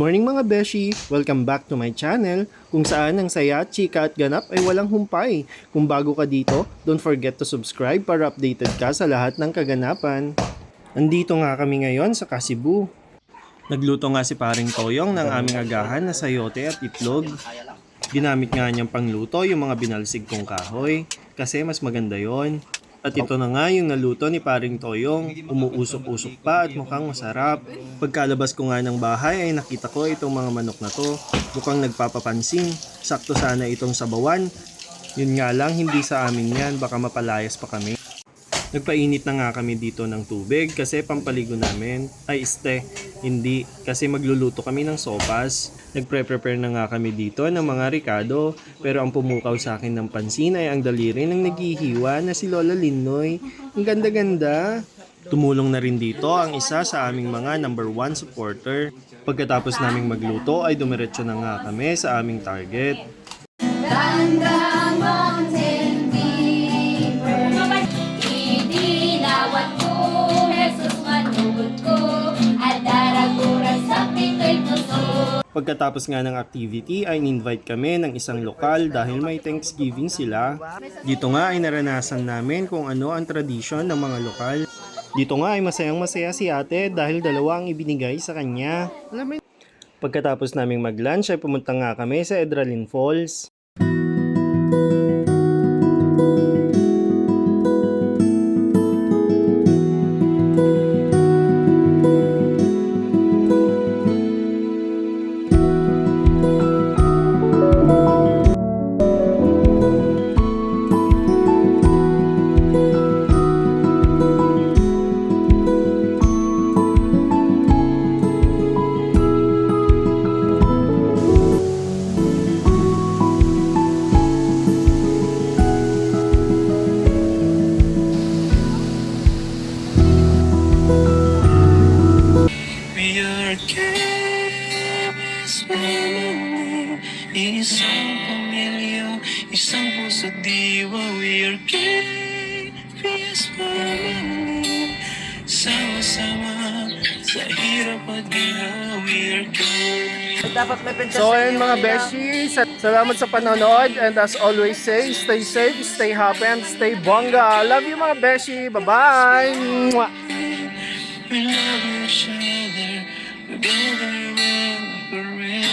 morning mga beshi! Welcome back to my channel kung saan ang saya, chika at ganap ay walang humpay. Kung bago ka dito, don't forget to subscribe para updated ka sa lahat ng kaganapan. Andito nga kami ngayon sa Kasibu. Nagluto nga si paring Toyong ng aming agahan na sayote at itlog. Ginamit nga niyang pangluto yung mga binalsig kong kahoy kasi mas maganda yon. At ito na nga yung naluto ni paring Toyong. Umuusok-usok pa at mukhang masarap. Pagkalabas ko nga ng bahay ay nakita ko itong mga manok na to. Mukhang nagpapapansin. Sakto sana itong sabawan. Yun nga lang, hindi sa amin yan. Baka mapalayas pa kami. Nagpainit na nga kami dito ng tubig kasi pampaligo namin. Ay, este, hindi. Kasi magluluto kami ng sopas. Nagpre-prepare na nga kami dito ng mga ricado. Pero ang pumukaw sa akin ng pansin ay ang daliri ng naghihiwa na si Lola Linoy. Ang ganda-ganda. Tumulong na rin dito ang isa sa aming mga number one supporter. Pagkatapos naming magluto ay dumiretso na nga kami sa aming target. Gandang mountain Pagkatapos nga ng activity ay in-invite kami ng isang lokal dahil may Thanksgiving sila. Dito nga ay naranasan namin kung ano ang tradisyon ng mga lokal. Dito nga ay masayang masaya si ate dahil dalawa ang ibinigay sa kanya. Pagkatapos naming mag-lunch ay pumunta nga kami sa Edralin Falls. We are KBS Family Isang pamilya, isang puso't diwa We are KBS Family Sama-sama sa hirap at ginawa We are KBS So ayun mga beshi, sa- salamat sa panonood and as always say, stay safe, stay happy and stay bongga. Love you mga beshi. Bye-bye. Mwah! We love each other, together and forever.